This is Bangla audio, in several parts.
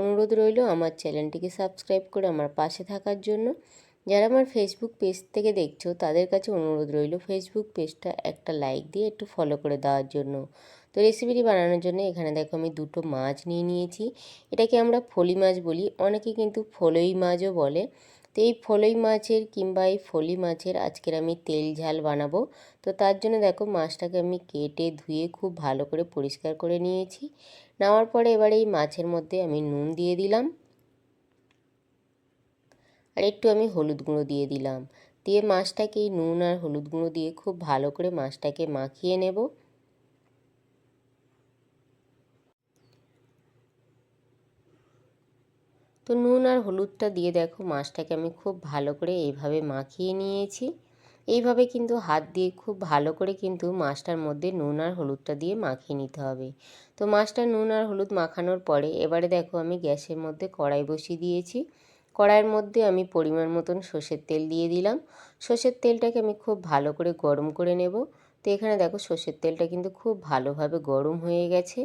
অনুরোধ রইল আমার চ্যানেলটিকে সাবস্ক্রাইব করে আমার পাশে থাকার জন্য। যারা আমার ফেসবুক পেজ থেকে দেখছ, তাদের কাছে অনুরোধ রইল ফেসবুক পেজটা একটা লাইক দিয়ে একটু ফলো করে দেওয়ার জন্য। তো রেসিপিটি বানানোর জন্য এখানে দেখো আমি দুটো মাছ নিয়ে নিয়েছি। এটাকে আমরা ফলি মাছ বলি, অনেকে কিন্তু ফলই মাছও বলে। তো এই ফলই মাছের কিংবা এই ফলি মাছের আজকের আমি তেল ঝাল বানাবো। তো তার জন্য দেখো মাছটাকে আমি কেটে ধুয়ে খুব ভালো করে পরিষ্কার করে নিয়েছি। নেওয়ার পরে এবার এই মাছের মধ্যে আমি নুন দিয়ে দিলাম। আর একটু আমি হলুদ গুঁড়ো দিয়ে দিলাম। দিয়ে মাছটাকে এই নুন আর হলুদ গুঁড়ো দিয়ে খুব ভালো করে মাছটাকে মাখিয়ে নেব। তো নুন আর হলুদটা দিয়ে দেখো মাছটাকে আমি খুব ভালো করে এইভাবে মাখিয়ে নিয়েছি। এইভাবে কিন্তু হাত দিয়ে খুব ভালো করে কিন্তু মাছটার মধ্যে নুন আর হলুদটা দিয়ে মাখিয়ে নিতে হবে। তো মাছটা নুন আর হলুদ মাখানোর পরে এবারে দেখো আমি গ্যাসের মধ্যে কড়াই বসিয়ে দিয়েছি। কড়াইয়ের মধ্যে আমি পরিমাণ মতন সর্ষের তেল দিয়ে দিলাম। সর্ষের তেলটাকে আমি খুব ভালো করে গরম করে নেব। তো এখানে দেখো সর্ষের তেলটা কিন্তু খুব ভালোভাবে গরম হয়ে গেছে।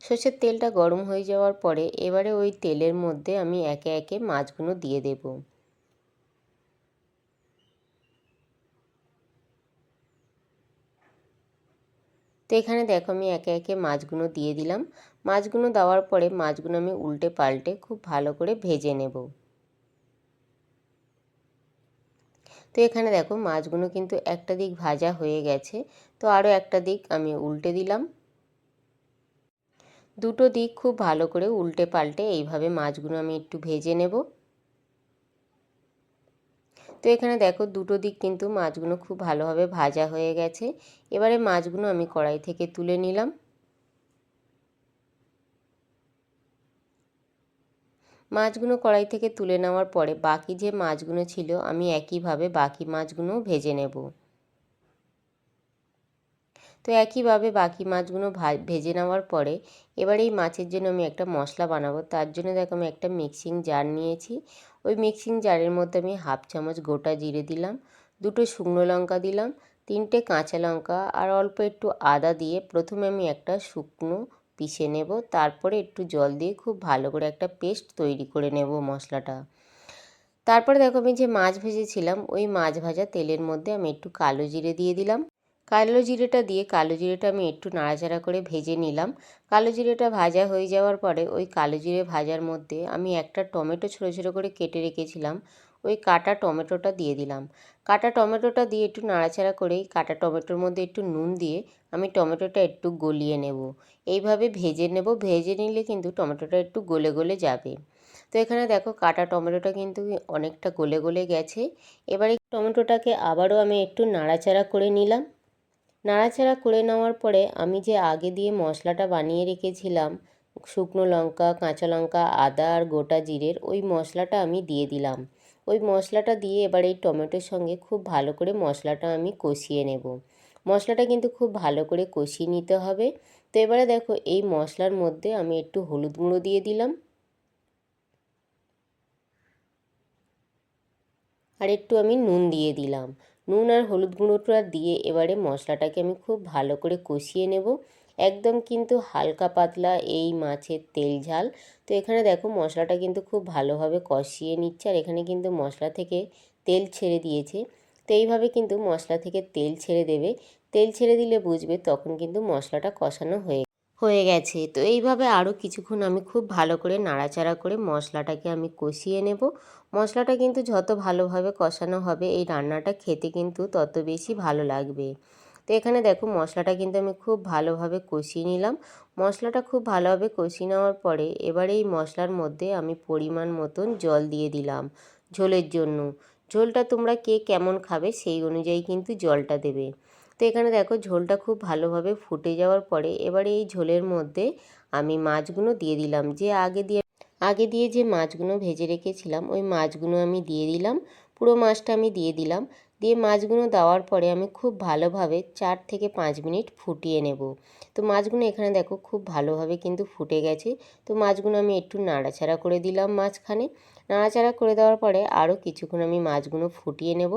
সর্ষের তেলটা গরম হয়ে যাওয়ার পরে এবারে ওই তেলের মধ্যে আমি একে একে মাছগুলো দিয়ে দেব। তো এখানে দেখো আমি একে একে মাছগুলো দিয়ে দিলাম। মাছগুলো দেওয়ার পরে মাছগুলো আমি উল্টে পাল্টে খুব ভালো করে ভেজে নেব। তো এখানে দেখো মাছগুলো কিন্তু একটা দিক ভাজা হয়ে গেছে। তো আরও একটা দিক আমি উল্টে দিলাম। দুটো দিক খুব ভালো করে উল্টে পাল্টে এইভাবে মাছগুলো আমি একটু ভেজে নেব। তো এখানে দেখো দুটো দিক কিন্তু মাছগুলো খুব ভালোভাবে ভাজা হয়ে গেছে। এবারে মাছগুলো আমি কড়াই থেকে তুলে নিলাম। মাছগুলো কড়াই থেকে তুলে নেওয়ার পরে বাকি যে মাছগুলো ছিল, আমি একইভাবে বাকি মাছগুলো ভেজে নেব। তো একইভাবে বাকি মাছগুলো ভেজে নেওয়ার পরে এবার এই মাছের জন্য আমি একটা মশলা বানাবো। তার জন্য দেখো আমি একটা মিক্সিং জার নিয়েছি। ওই মিক্সিং জারের মধ্যে আমি হাফ চামচ গোটা জিরে দিলাম, দুটো শুকনো লঙ্কা দিলাম, তিনটে কাঁচা লঙ্কা আর অল্প একটু আদা দিয়ে প্রথমে আমি একটা শুকনো পিষে নেব, তারপরে একটু জল দিয়ে খুব ভালো করে একটা পেস্ট তৈরি করে নেব মশলাটা। তারপরে দেখো আমি যে মাছ ভেজেছিলাম, ওই মাছ ভাজা তেলের মধ্যে আমি একটু কালো জিরে দিয়ে দিলাম কালো জিরেটা দিয়ে, কালো জিরেটা আমি একটু নাড়াচাড়া করে ভেজে নিলাম। কালো জিরেটা ভাজা হয়ে যাওয়ার পরে ওই কালো জিরে ভাজার মধ্যে আমি একটা টমেটো ছোটো ছোটো করে কেটে রেখেছিলাম। ওই কাটা টমেটোটা দিয়ে দিলাম। কাটা টমেটোটা দিয়ে একটু নাড়াচাড়া করেই কাটা টমেটোর মধ্যে একটু নুন দিয়ে আমি টমেটোটা একটু গলিয়ে নেব। এইভাবে ভেজে নেব। ভেজে নিলে কিন্তু টমেটোটা একটু গলে গলে যাবে। তো এখানে দেখো কাটা টমেটোটা কিন্তু অনেকটা গলে গলে গেছে। এবারে টমেটোটাকে আবারও আমি একটু নাড়াচাড়া করে নিলাম। নাড়াচাড়া করে নেওয়ার পরে আমি যে আগে দিয়ে মশলাটা বানিয়ে রেখেছিলাম, শুকনো লঙ্কা, কাঁচা লঙ্কা, আদা আর গোটা জিরের, ওই মশলাটা আমি দিয়ে দিলাম। ওই মশলাটা দিয়ে এবার এই টমেটোর সঙ্গে খুব ভালো করে মশলাটা আমি কষিয়ে নেব। মশলাটা কিন্তু খুব ভালো করে কষিয়ে নিতে হবে। তো এবারে দেখো, এই মশলার মধ্যে আমি একটু হলুদ গুঁড়ো দিয়ে দিলাম। আর একটু আমি নুন দিয়ে দিলাম। নুন আর হলুদ গুঁড়োটা দিয়ে এবারে মশলাটাকে আমি খুব ভালো করে কষিয়ে নেব। একদম কিন্তু হালকা পাতলা এই মাছের তেল ঝাল। তো এখানে দেখো মশলাটা কিন্তু খুব ভালোভাবে কষিয়ে নিচ্ছে আর এখানে কিন্তু মশলা থেকে তেল ছেড়ে দিয়েছে। তো এইভাবে কিন্তু মশলা থেকে তেল ছেড়ে দেবে। তেল ছেড়ে দিলে বুঝবে তখন কিন্তু মশলাটা কষানো হয়ে হয়ে গেছে। তো এইভাবে আরও কিছুক্ষণ আমি খুব ভালো করে নাড়াচাড়া করে মশলাটাকে আমি কষিয়ে নেব। মশলাটা কিন্তু যত ভালোভাবে কষানো হবে, এই রান্নাটা খেতে কিন্তু তত বেশি ভালো লাগবে। তো এখানে দেখো মশলাটা কিন্তু আমি খুব ভালোভাবে কষিয়ে নিলাম। মশলাটা খুব ভালোভাবে কষিয়ে নেওয়ার পরে এবারে এই মশলার মধ্যে আমি পরিমাণ মতন জল দিয়ে দিলাম ঝোলের জন্য। ঝোলটা তোমরা কে কেমন খাবে সেই অনুযায়ী কিন্তু জলটা দেবে। তো এখানে দেখো ঝোলটা খুব ভালোভাবে ফুটে যাওয়ার পরে এবারে এই ঝোলের মধ্যে আমি মাছগুলো দিয়ে দিলাম। যে আগে দিয়ে আগে দিয়ে যে মাছগুলো ভেজে রেখেছিলাম, ওই মাছগুলো আমি দিয়ে দিলাম। পুরো মাছটা আমি দিয়ে দিলাম। দিয়ে মাছগুলো দেওয়ার পরে আমি খুব ভালোভাবে চার থেকে পাঁচ মিনিট ফুটিয়ে নেব। তো মাছগুলো এখানে দেখো খুব ভালোভাবে কিন্তু ফুটে গেছে। তো মাছগুলো আমি একটু নাড়াচাড়া করে দিলাম মাঝখানে। নাড়াচাড়া করে দেওয়ার পরে আরও কিছুক্ষণ আমি মাছগুলো ফুটিয়ে নেব।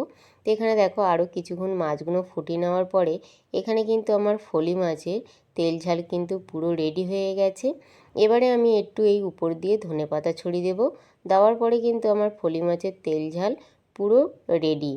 তো এখানে দেখো আরও কিছুক্ষণ মাছগুলো ফুটিয়ে নেওয়ার পরে এখানে কিন্তু আমার ফলি মাছের তেল ঝাল কিন্তু পুরো রেডি হয়ে গেছে। এবারে আমি একটু এই উপর দিয়ে ধনে পাতা ছড়িয়ে দেবো। দেওয়ার পরে কিন্তু আমার ফলি মাছের তেল ঝাল পুরো রেডি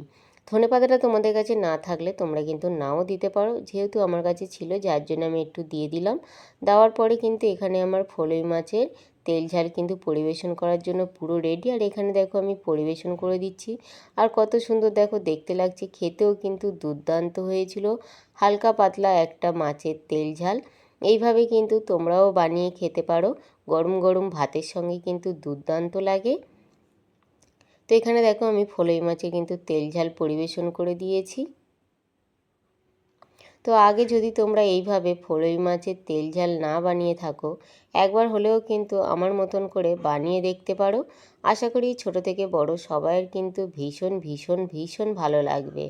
ধনে পাতাটা তোমাদের কাছে না থাকলে তোমরা কিন্তু নাও দিতে পারো, যেহেতু আমার কাছে ছিল, যার জন্য আমি একটু দিয়ে দিলাম। দেওয়ার পরে কিন্তু এখানে আমার ফলই মাছের তেল ঝাল কিন্তু পরিবেশন করার জন্য পুরো রেডি আর এখানে দেখো আমি পরিবেশন করে দিচ্ছি। আর কত সুন্দর দেখো, দেখতে লাগছে, খেতেও কিন্তু দুর্দান্ত হয়েছিল। হালকা পাতলা একটা মাছের তেল ঝাল। এইভাবে কিন্তু তোমরাও বানিয়ে খেতে পারো। গরম গরম ভাতের সঙ্গে কিন্তু দুর্দান্ত লাগে। তো এখানে দেখো আমি ফলই মাছে কিন্তু তেল ঝাল পরিবেশন করে দিয়েছি। তো আগে যদি তোমরা এইভাবে ফলই মাছের তেল ঝাল না বানিয়ে থাকো, একবার হলেও কিন্তু আমার মতন করে বানিয়ে দেখতে পারো। আশা করি ছোট থেকে বড় সবাইয়ের কিন্তু ভীষণ ভীষণ ভীষণ ভালো লাগবে।